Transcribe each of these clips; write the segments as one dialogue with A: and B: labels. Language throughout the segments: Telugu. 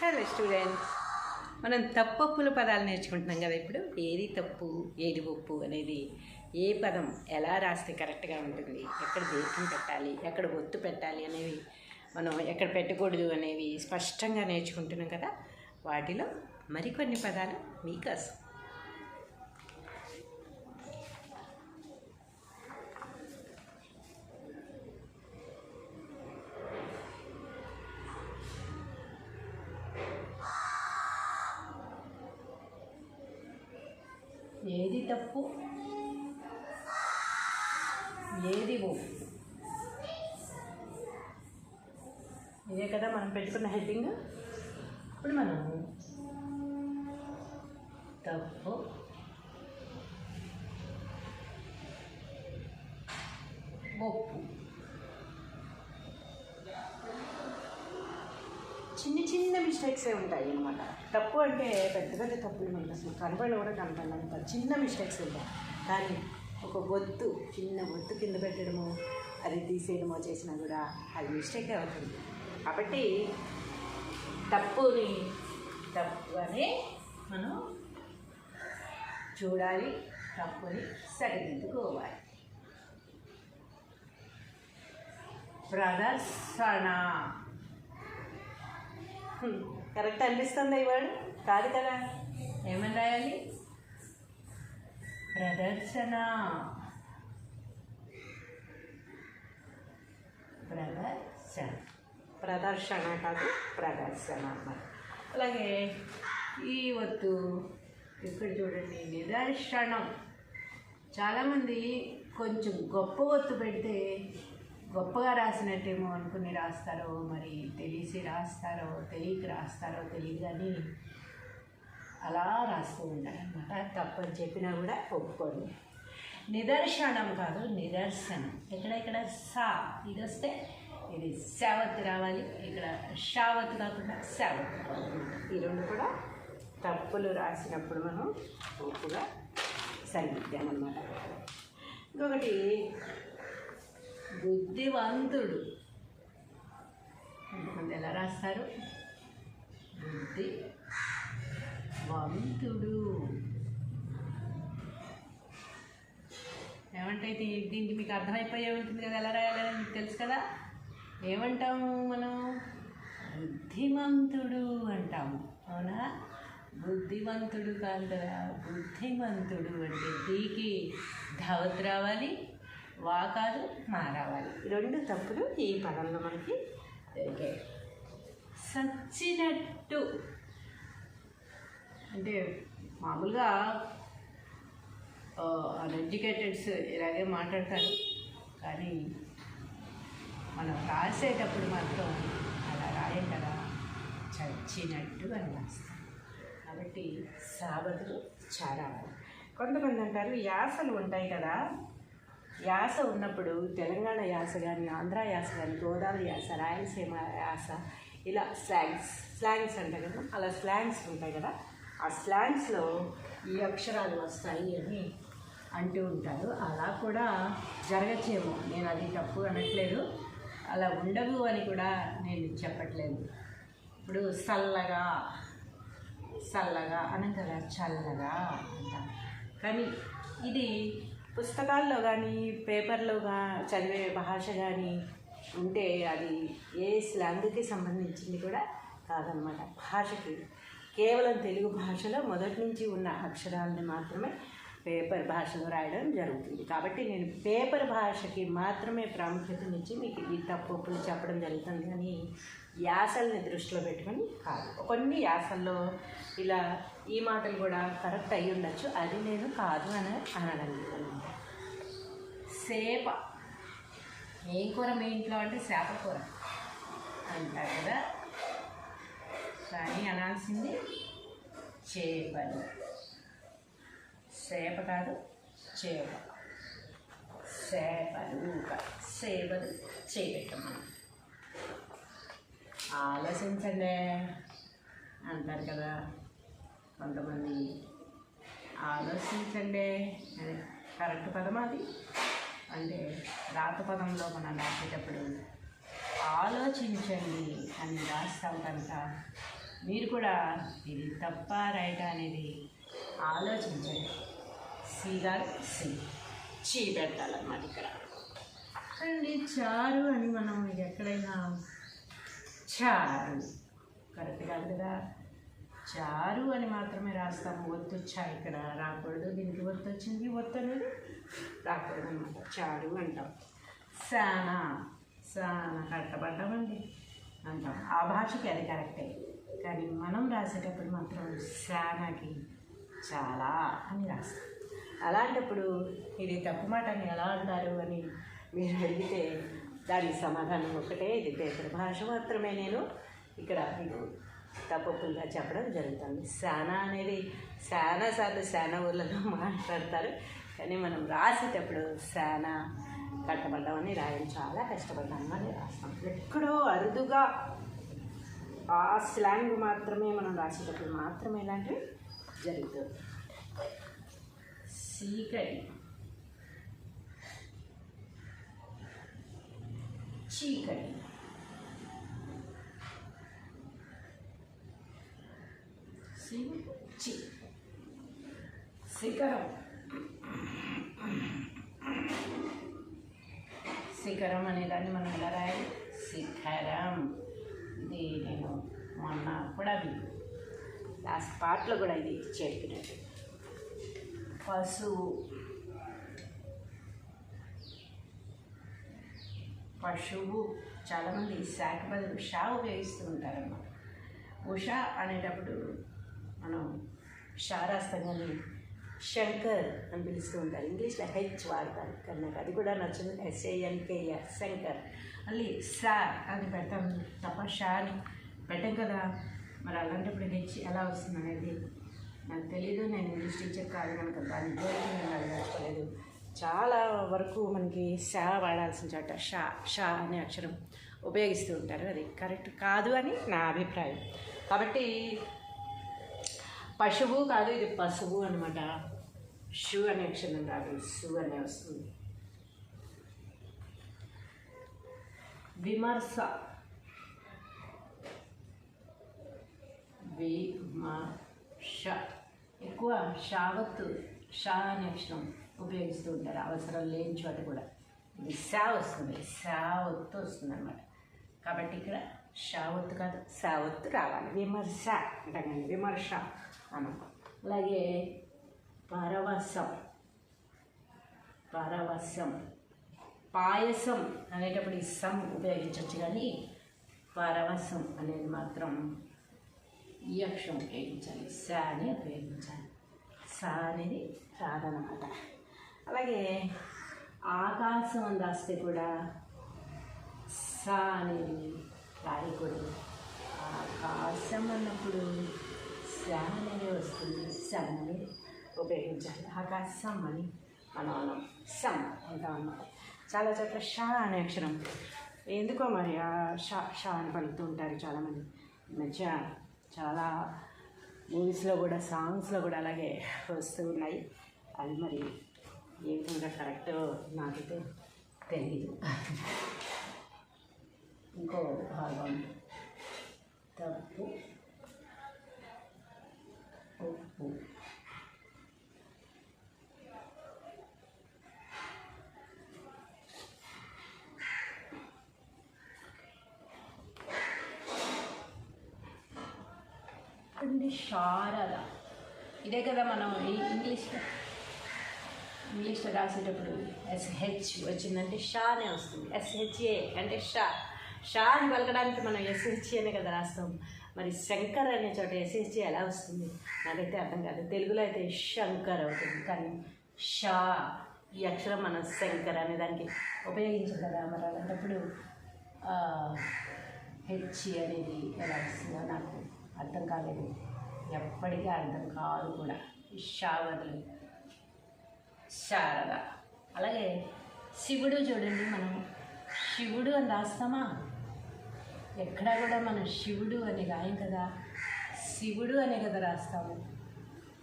A: హలో స్టూడెంట్స్ మనం తప్పప్పుల పదాలు నేర్చుకుంటున్నాం కదా ఇప్పుడు. ఏది తప్పు ఏది ఒప్పు అనేది ఏ పదం ఎలా రాస్తే కరెక్ట్గా ఉంటుంది ఎక్కడ దీర్ఘం పెట్టాలి ఎక్కడ ఒత్తు పెట్టాలి అనేవి మనం ఎక్కడ పెట్టకూడదు అనేవి స్పష్టంగా నేర్చుకుంటున్నాం కదా. వాటిలో మరికొన్ని పదాలు మీకోసం ఏది తప్పు? ఏది ఒప్పు ఇదే కదా మనం పెట్టుకున్న హెడ్డింగ్? ఇప్పుడు మనం తప్పు ఒప్పు చిన్న చిన్న మిస్టేక్సే ఉంటాయి అన్నమాట తప్పు అంటే పెద్ద పెద్ద తప్పులు మనకు అసలు కనబడి కూడా కనపడలేదు చిన్న మిస్టేక్స్ ఉంటాయి. కానీ ఒక ఒత్తు చిన్న ఒత్తు కింద పెట్టడము అది తీసేయడమో చేసినా కూడా అది మిస్టేకే అవుతుంది. కాబట్టి తప్పుని తప్పు అని మనం చూడాలి తప్పుని సరిదిద్దుకోవాలి. ప్రదర్శన. కరెక్ట్ అనిపిస్తుంది ఇవాడు కాదు కదా. ఏమని రాయాలి? ప్రదర్శన. ప్రదర్శన. ప్రదర్శన కాదు ప్రదర్శన అన్నమాట అలాగే ఈ వత్తు ఇక్కడ చూడండి నిదర్శనం. చాలామంది కొంచెం గొప్ప ఒత్తు పెడితే గొప్పగా రాసినట్టేమో అనుకుని రాస్తారో మరి తెలిసి రాస్తారో తెలియక రాస్తారో తెలియదు కానీ అలా రాస్తూ ఉండాలన్నమాట. తప్పని చెప్పినా కూడా ఒప్పుకోండి నిదర్శనం కాదు నిదర్శనం. ఇక్కడ ఇక్కడ సా. ఇది వస్తే ఇది శావత్ రావాలి. ఇక్కడ షావత్ కాకుండా శావత్ ఈ రెండు కూడా తప్పులు రాసినప్పుడు మనం ఒప్పుగా సరిదిద్దామన్నమాట. ఇంకొకటి బుద్ధివంతుడు కొంతమంది ఎలా రాస్తారు? బుద్ధి వంతుడు. ఏమంటే దీనికి మీకు అర్థమైపోయే ఉంటుంది కదా ఎలా రాయాలని మీకు తెలుసు కదా? ఏమంటాము మనం? బుద్ధిమంతుడు అంటాము. అవునా? బుద్ధిమంతుడు కాదు కదా బుద్ధిమంతుడు అంటే దీకి ధావత్ రావాలి వా కాదు మా రావాలి. రెండు తప్పులు ఈ పదంలో మనకి దొరికాయి. సచ్చినట్టు. అంటే మామూలుగా అన్ఎడ్యుకేటెడ్స్ ఇలాగే మాట్లాడతారు. కానీ మనం రాసేటప్పుడు మాత్రం అలా రాయం కదా చచ్చినట్టు అని రాస్తాం కాబట్టి సాబతులు చాలా కొంతమంది అంటారు యాసలు ఉంటాయి కదా. యాస ఉన్నప్పుడు తెలంగాణ యాస కానీ ఆంధ్ర యాస కానీ గోదావరి యాస రాయలసీమ యాస ఇలా స్లాంగ్స్ స్లాంగ్స్ అంటారు కదా అలా స్లాంగ్స్ ఉంటాయి కదా. ఆ స్లాంగ్స్లో ఈ అక్షరాలు వస్తాయి అని అంటూ ఉంటారు. అలా కూడా జరగచ్చేమో. నేను అది తప్పు అనట్లేదు. అలా ఉండవు అని కూడా నేను చెప్పట్లేదు. ఇప్పుడు చల్లగా చల్లగా అనం కదా చల్లగా అంటాం. కానీ ఇది పుస్తకాల్లో కానీ పేపర్లో గా చదివే భాష కానీ ఉంటే అది ఏ స్లాంగ్కి సంబంధించింది కూడా కాదనమాట భాషకి కేవలం తెలుగు భాషలో మొదటి నుంచి ఉన్న అక్షరాలని మాత్రమే పేపర్ భాషలో రాయడం జరుగుతుంది. కాబట్టి నేను పేపర్ భాషకి మాత్రమే ప్రాముఖ్యతనిచ్చి మీకు ఈ తప్పులు చెప్పడం జరుగుతుంది కానీ యాసల్ని దృష్టిలో పెట్టుకొని కాదు. కొన్ని యాసల్లో ఇలా ఈ మాటలు కూడా కరెక్ట్ అయి ఉండొచ్చు. అది నేను కాదు అని అనడం అనమాట సేప. ఏం కూర మీ ఇంట్లో అంటే చేప కూర అంటారు కదా? కానీ అనాల్సింది. చేపలు. సేప కాదు చేప. సేపలు సేపలు చేయబెట్టమని ఆలోచించండి. అంటారు కదా కొంతమంది. ఆలోచించండి. అది కరెక్ట్ పదం అది. అంటే రాత పదంలో మనం రాసేటప్పుడు ఆలోచించండి అని రాస్తాం కనుక మీరు కూడా ఇది తప్ప రైట్ అనేది ఆలోచించండి. సి గారు సి చీ పెట్టాలన్నమాట ఇక్కడ. అండి చారు అని మనం ఎక్కడైనా చారు. కరెక్ట్ కాదు కదా. చారు అని మాత్రమే రాస్తాము. ఒత్తు వచ్చా ఇక్కడ రాకూడదు. దీనికి ఒత్తు వచ్చింది. ఒత్తు అనేది రాకూడదు అనమాట చారు అంటాం. సానా. సానా కట్టబడ్డామండి అంటాం. ఆ భాషకి అది కరెక్టే. కానీ మనం రాసేటప్పుడు మాత్రం సానాకి చాలా అని రాస్తాం. అలాంటప్పుడు ఇది తప్పు మాట అని ఎలా అంటారు అని మీరు అడిగితే దానికి సమాధానం ఒకటే. ఇది పేపర్ భాష మాత్రమే. నేను ఇక్కడ మీకు తప్పకుండా చెప్పడం జరుగుతుంది. శానా అనేది శానా సార్లు శానా ఊర్లలో మాట్లాడతారు. కానీ మనం రాసేటప్పుడు శానా కట్టబడ్డామని రాయడం చాలా కష్టపడ్డామని రాస్తాం. ఎక్కడో అరుదుగా ఆ స్లాంగ్ మాత్రమే మనం రాసేటప్పుడు మాత్రమే ఇలాంటివి జరుగుతుంది చీకటి చీకటి. సి- చి శిఖరం శిఖరం అనేదాన్ని మనం ఎలా రాయాలి? శిఖరం. ఇది నేను మొన్న కూడా అది లాస్ట్ పార్ట్లో కూడా ఇది చెప్పినట్టు పశువు పశువు చాలామంది శాఖ బదులు షా ఉపయోగిస్తూ ఉంటారన్నమాట. ఉషా అనేటప్పుడు మనం షా రాస్తాం కానీ శంకర్ అని పిలుస్తూ ఉంటారు. ఇంగ్లీష్లో హెచ్ వాడతారు కానీ నాకు అది కూడా నచ్చింది. ఎస్ఏఎన్కేఆర్ శంకర్. మళ్ళీ సా అని పెడతాం తప్ప షా అని పెట్టాం కదా. మరి అలాంటప్పుడు హెచ్ ఎలా వస్తుంది అనేది నాకు తెలియదు నేను ఇంగ్లీష్ టీచర్ కాదు కనుక దాని గురించి నేను అడగలేదు చాలా వరకు మనకి షా వాడాల్సిన చోట షా షా అనే అక్షరం ఉపయోగిస్తూ ఉంటారు. అది కరెక్ట్ కాదు అని నా అభిప్రాయం. కాబట్టి పశువు కాదు ఇది పశువు అనమాట షూ అనే అక్షరం కాదు షూ అనే వస్తుంది. విమర్శ. విమర్శ. ఎక్కువ షావత్తు షా అనే అక్షరం ఉపయోగిస్తూ ఉంటారు. అవసరం లేని చోట కూడా. ఇది సా వస్తుంది. సా ఒత్తు వస్తుంది అనమాట కాబట్టి ఇక్కడ షా కాదు. సావత్తు రావాలి. విమర్శ అంటాం కానీ విమర్శ అనం. అలాగే పరవశం. పరవశం. పాయసం అనేటప్పుడు ఈ సమ్ ఉపయోగించవచ్చు కానీ పరవశం అనేది మాత్రం ఈ అక్షరం ఉపయోగించాలి. సా అని ఉపయోగించాలి. సా అనేది రాదనమాట అలాగే ఆకాశం అని రాస్తే కూడా స అనేది రాయకూడదు ఆకాశం అన్నప్పుడు సా అనేది వస్తుంది. సమ్ ఉపయోగించాలి. ఆకాశం అని మనం అన్నాం. సమ్ అంటాం అన్నమాట. చాలా చోట్ల షా అనే అక్షరం. ఎందుకో మరి ఆ షా షా అని పలుకుతూ ఉంటారు చాలామంది. ఈ మధ్య చాలా మూవీస్లో కూడా సాంగ్స్లో కూడా అలాగే వస్తూ ఉన్నాయి. అది మరి ఏ విధంగా కరెక్ట్ నాకైతే తెలియదు ఇంకో భాగం. తప్పు. ఉప్పు అండి శారద. ఇదే కదా మనం ఇంగ్లీష్లో. ఇంగ్లీష్లో రాసేటప్పుడు ఎస్హెచ్ వచ్చిందంటే షానే వస్తుంది. ఎస్హెచ్ఏ అంటే షా. షా అని పలకడానికి మనం ఎస్ఎస్జి అనే కదా రాస్తాం. మరి శంకర్ అనే చోట ఎస్ఎస్జి ఎలా వస్తుంది? నాకైతే అర్థం కాదు. తెలుగులో అయితే శంకర్ అవుతుంది. కానీ షా ఈ అక్షరం మనం శంకర్ అనే దానికి ఉపయోగించాం కదా మరి అలాంటప్పుడు హెచ్ అనేది ఎలా వస్తుందో నాకు అర్థం కాలేదు. ఎప్పటికీ అర్థం కాదు కూడా. ఈ షా బదులు శారద. అలాగే శివుడు చూడండి మనం. శివుడు అని రాస్తామా? ఎక్కడా కూడా మనం శివుడు అని రాయం కదా. శివుడు అనే కదా రాస్తాము.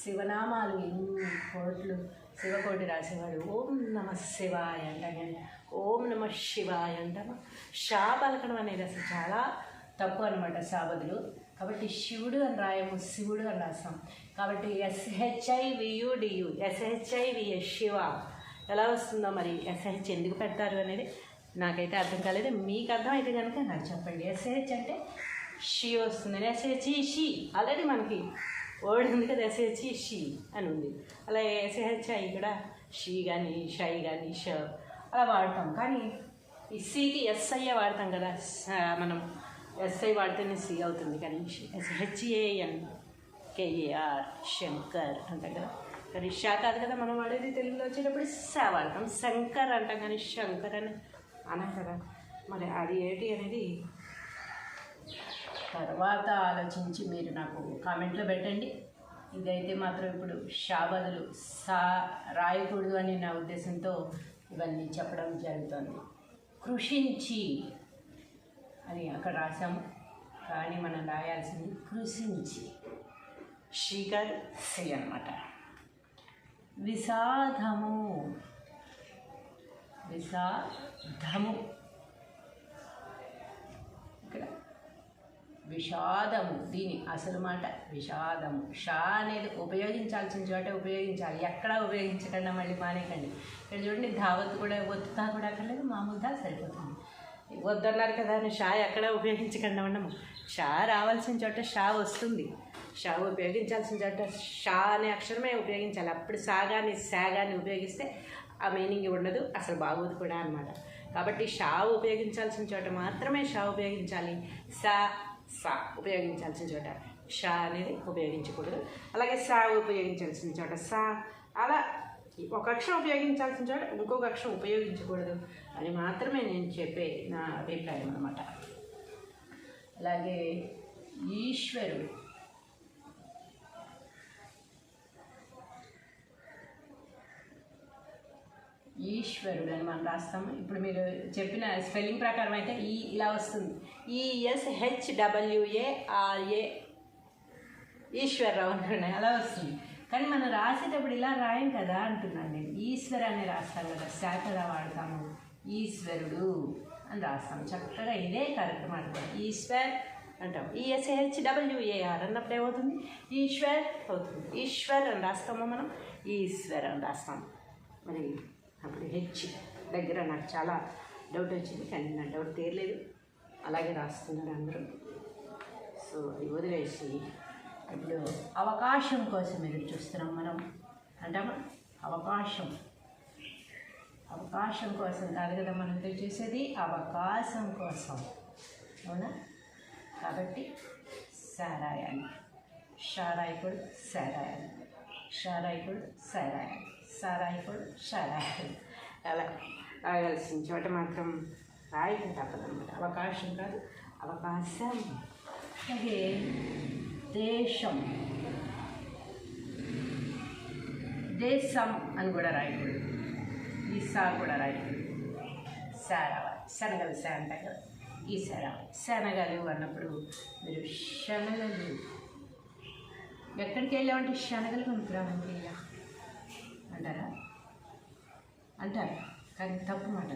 A: శివనామాలు ఎన్ని కోట్లు శివకోటి రాసేవాడు. ఓం నమ శివాయ అంటాం కానీ ఓం నమ శివాయ అంటాము షా పలకడం అనేది అసలు చాలా తప్పు అనమాట సాబదులు. కాబట్టి శివుడు అని రాయము శివుడు అని రాస్తాం. కాబట్టి ఎస్హెచ్ఐ వియుడియు ఎస్హెచ్ఐ విఎస్ శివ. ఎలా వస్తుందో మరి ఎస్హెచ్ ఎందుకు పెడతారు అనేది నాకైతే అర్థం కాలేదు. మీకు అర్థం అయితే కనుక నాకు చెప్పండి. ఎస్ఏహెచ్ అంటే షీ వస్తుంది. ఎస్హెచ్ షీ ఆల్రెడీ మనకి వర్డ్ ఉంది కదా ఎస్హెచ్ షీ అని ఉంది. అలా ఎస్హెచ్ఐ కూడా షీ కానీ షై కానీ ష అలా వాడతాం. కానీ ఈ సీకి ఎస్ఐఏ వాడతాం కదా మనం ఎస్ఐ వాడితేనే సి అవుతుంది. కానీ హెచ్ఏఎన్ కేఏఆర్ శంకర్ అంటాం కదా. కానీ షా కాదు కదా మనం వాడేది తెలుగులో వచ్చేటప్పుడు సా వాడతాం. శంకర్ అంటాం కానీ శంకర్ అని అనం కదా మరి అది ఏంటి అనేది తర్వాత ఆలోచించి మీరు నాకు కామెంట్లో పెట్టండి. ఇదైతే మాత్రం ఇప్పుడు షా బదులు సా రాయకూడదు అని నా ఉద్దేశంతో ఇవన్నీ చెప్పడం జరుగుతుంది. కృషించి అని అక్కడ రాసాము కానీ మనం రాయాల్సింది కృషించి. షీకర్ సి అనమాట విషాదము. విషాదము ఇక్కడ విషాదము దీని అసలు మాట విషాదము. షా అనేది ఉపయోగించాల్సిన చోట ఉపయోగించాలి. ఎక్కడ ఉపయోగించకుండా మళ్ళీ మానేకండి ఇక్కడ చూడండి ధావత్ కూడా ఒత్తుతా కూడా అక్కర్లేదు మామూలు దా సరిపోతుంది. వద్దన్నారు కదా అని షా ఎక్కడ ఉపయోగించకుండా ఉండము. షా రావాల్సిన చోట షా వస్తుంది. షా ఉపయోగించాల్సిన చోట షా అనే అక్షరమే ఉపయోగించాలి. అప్పుడు సాగాని కానీ ఉపయోగిస్తే ఆ మీనింగ్ ఉండదు అసలు బాగోదు కూడా అనమాట కాబట్టి షా ఉపయోగించాల్సిన చోట మాత్రమే షా ఉపయోగించాలి. సా సా ఉపయోగించాల్సిన చోట షా అనేది ఉపయోగించకూడదు. అలాగే సా ఉపయోగించాల్సిన చోట సా అలా ఒక అక్షరం ఉపయోగించాల్సిన చోట ఇంకొక అక్షరం ఉపయోగించకూడదు అని మాత్రమే నేను చెప్పే నా అభిప్రాయం అనమాట అలాగే ఈశ్వరుడు ఈశ్వరుడు అని మనం రాస్తాము. ఇప్పుడు మీరు చెప్పిన స్పెల్లింగ్ ప్రకారం అయితే ఈ ఇలా వస్తుంది. E S H R A Eswararao అనుకున్నాయి అలా వస్తుంది. కానీ మనం రాసేటప్పుడు ఇలా రాయం కదా అంటున్నాను నేను. ఈశ్వర అని రాస్తాను కదా. శాఖలా వాడతాము. ఈశ్వరుడు అని రాస్తాం. చక్కగా ఇదే కరెక్ట్ మాట ఈశ్వర్ అంటాం. ఈఎస్ఏహెచ్ డబ్ల్యూఏఆర్ అన్నప్పుడు ఏమవుతుంది? ఈశ్వర్ అవుతుంది. ఈశ్వర్ అని రాస్తాము మనం? ఈశ్వర్ అని రాస్తాము మరి హెచ్ దగ్గర నాకు చాలా డౌట్ వచ్చింది కానీ నా డౌట్ తీరలేదు. అలాగే రాస్తున్నారు అందరూ. సో అది వదిలేసి ఇప్పుడు అవకాశం కోసం ఎదురు చూస్తున్నాం మనం. అంటామా అవకాశం. అవకాశం కోసం కాదు కదా మనం ఎదురు చూసేది అవకాశం కోసం. అవునా? కాబట్టి సారాయాన్ని. షారాయకుడు సారాయాన్ని. షారాయకుడు సారాయాన్ని. సారాయకుడు షారాయాన్ని అలా. రాయాల్సిన చోట మాత్రం రాయటం తప్పదన్నమాట. అవకాశం కాదు. అవకాశం. అలాగే దేశం. దేశం అని కూడా రాయకూడదు. ఈ సా కూడా రాయకూడదు. సా రావాలి శనగలు సా అంటారు కదా ఈ సా రావాలి శనగలు అన్నప్పుడు మీరు శనగలు. ఎక్కడికి వెళ్ళామంటే శనగలు కొనుక్కురామంటే ఇలా అంటారా? అంటారు. కానీ తప్పు మాట.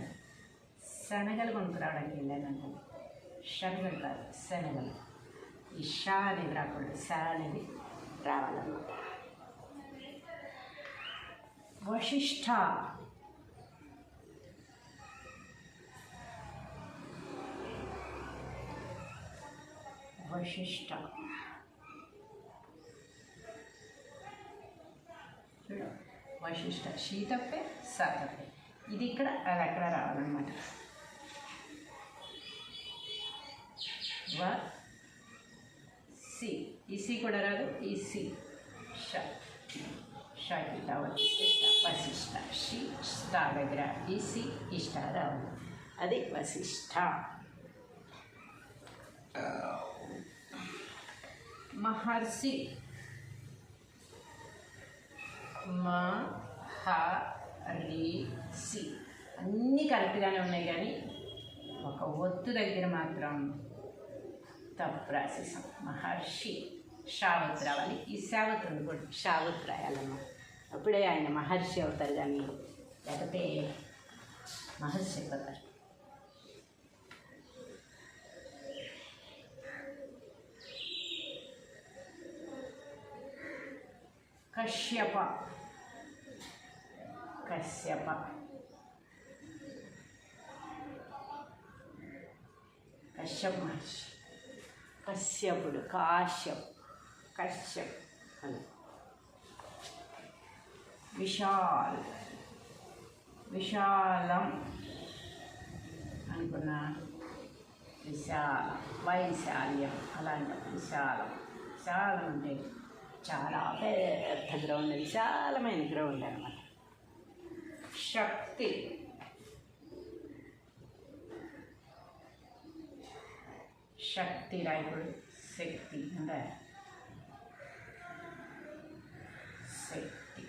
A: శనగలు కొనుక్కురావడానికి వెళ్ళాను అంటారు శనగలు కాదు శనగలు. ఈ షా అనేది రాకూడదు. సా అనేది రావాలన్నమాట. వశిష్ఠ వశిష్ఠ చూడు. వశిష్ఠ షీ తప్పే సా తప్పే ఇది ఇక్కడ అది అక్కడ రావాలన్నమాట. వ సి. ఈ సి కూడా రాదు ఈ సి. ష. షాకి రావాలి వశిష్ట షి స్ట దగ్గర ఈ సి ఇష్ట రావాలి అది వశిష్ట. మహర్షి మా హ రి సి. అన్నీ కరెక్ట్గానే ఉన్నాయి కానీ ఒక ఒత్తు దగ్గర మాత్రం తప్పు రాసేసాం మహర్షి షావత్ రావాలి ఈ శావత్ ఉండకూడదు షావత్ రాయాలమ్మ అప్పుడే ఆయన మహర్షి అవుతారు కానీ లేకపోతే మహర్షి అయిపోతారు. కశ్యప. కశ్యప కశ్యప మహర్షి కశ్యపుడు కాశ్యప్ కశ్యప్ అని విశాల్ విశాలం అనుకున్నాను విశాలం వైశాల్యం అలాంటి విశాలం విశాలం అంటే చాలా పెద్ద గ్రౌండ్ విశాలమైన గ్రౌండ్ అనమాట शक्ति। शक्ति राइवल शक्ति है शक्ति।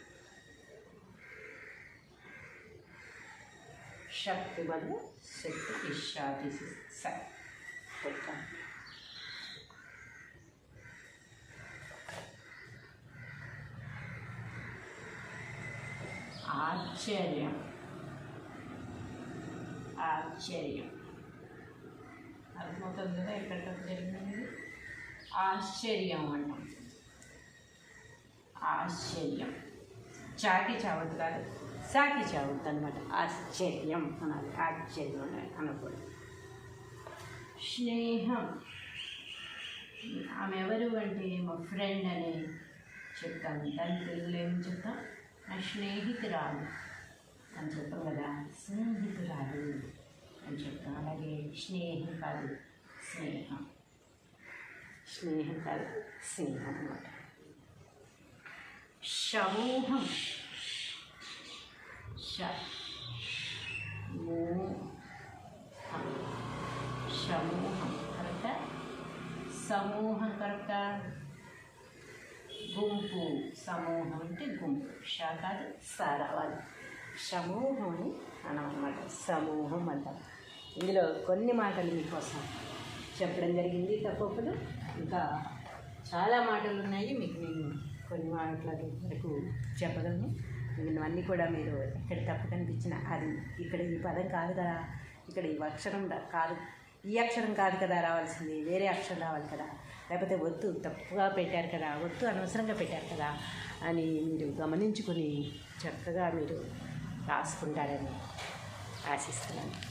A: शक्ति बल शक्ति इच्छा शक्ति స పెట్టాను ఆశ్చర్యం ఆశ్చర్యం అర్థమవుతుంది కదా ఎక్కడ జరిగింది ఆశ్చర్యం అంటాం ఆశ్చర్యం చాకి చావద్దు కాదు సాకి చావద్దు అనమాట ఆశ్చర్యం అనాలి ఆశ్చర్యం అని అనకూడదు స్నేహం ఆమె ఎవరు అంటే మా ఫ్రెండ్ అని చెప్తాను దాని తెలుగులో ఏం చెప్తాం నా స్నేహితురాలు అని చెప్తాం కదా స్నేహితురాలు అని చెప్తాం అలాగే స్నేహం కాదు స్నేహం స్నేహం కాదు స్నేహం అన్నమాట సమూహం ష మూ- సమూహం కరెక్టా సమూహం కరెక్టా గుంపు సమూహం అంటే గుంపు. ష కాదు స రావాలి సమూహం అని అనమాట సమూహం అంటాం. ఇందులో కొన్ని మాటలు మీకోసం చెప్పడం జరిగింది. తప్పప్పుడు ఇంకా చాలా మాటలు ఉన్నాయి మీకు నేను కొన్ని మాటల వరకు చెప్పగలను. ఇవన్నీ కూడా మీరు ఇక్కడ తప్పు కనిపించిన అది ఇక్కడ ఈ పదం కాదు కదా. ఇక్కడ ఈ అక్షరం రా- కాదు. ఈ అక్షరం కాదు కదా రావాల్సింది. వేరే అక్షరం రావాలి కదా. లేకపోతే వద్దు తప్పుగా పెట్టారు కదా వద్దు అనవసరంగా పెట్టారు కదా అని మీరు గమనించుకొని చక్కగా మీరు రాసుకుంటారని ఆశిస్తున్నాను.